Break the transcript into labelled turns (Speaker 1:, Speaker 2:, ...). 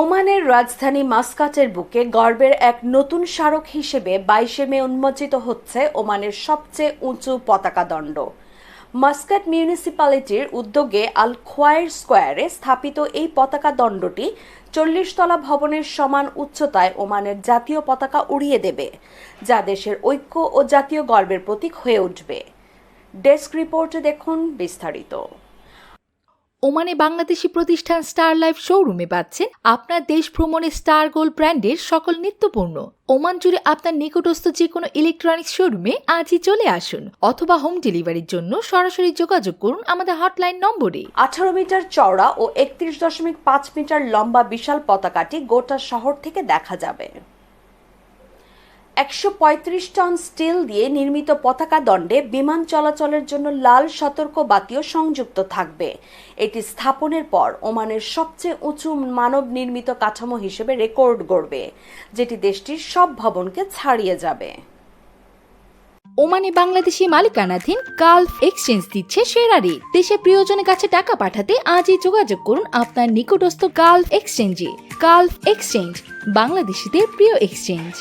Speaker 1: ওমানের রাজধানী মাস্কাটের বুকে গর্বের এক নতুন স্মারক হিসেবে বাইশে মে উন্মোচিত হচ্ছে ওমানের সবচেয়ে উঁচু পতাকা দণ্ড। মাস্কাট মিউনিসিপ্যালিটির উদ্যোগে আল খোয়াইর স্কোয়ারে স্থাপিত এই পতাকা দণ্ডটি চল্লিশতলা ভবনের সমান উচ্চতায় ওমানের জাতীয় পতাকা উড়িয়ে দেবে, যা দেশের ঐক্য ও জাতীয় গর্বের প্রতীক হয়ে উঠবে। ডেস্ক রিপোর্টে দেখুন বিস্তারিত।
Speaker 2: ওমানে বাংলাদেশি প্রতিষ্ঠান স্টার লাইফ শোরুমে পাচ্ছেন আপনার দেশ ভ্রমণে স্টার গোল্ড ব্র্যান্ডের সকল নিত্যপণ্য। ওমান জুড়ে আপনার নিকটস্থ যে কোনো ইলেকট্রনিক্স শোরুমে আজই চলে আসুন অথবা হোম ডেলিভারির জন্য সরাসরি যোগাযোগ করুন আমাদের হটলাইন নম্বরে।
Speaker 1: আঠারো মিটার চওড়া ও একত্রিশ দশমিক পাঁচ মিটার লম্বা বিশাল পতাকাটি গোটা শহর থেকে দেখা যাবে। একশো পঁয়ত্রিশ টন স্টিল দিয়ে নির্মিত পতাকা দণ্ডে বিমান চলাচলের জন্য লাল সতর্ক বাতিও সংযুক্ত থাকবে। এটি স্থাপনের পর ওমানের সবচেয়ে উঁচু মানব নির্মিত কাঠামো হিসেবে রেকর্ড গড়বে, যেটি দেশটির সব ভবনকে ছাড়িয়ে যাবে।
Speaker 2: ওমানে বাংলাদেশি মালিকানাধীন গালফ এক্সচেঞ্জ দিচ্ছে সেরা রেট দেশের প্রিয়জনের কাছে টাকা পাঠাতে আজই যোগাযোগ করুন আপনার নিকটস্থ গালফ এক্সচেঞ্জে। গালফ এক্সচেঞ্জ, বাংলাদেশিদের প্রিয় এক্সচেঞ্জ।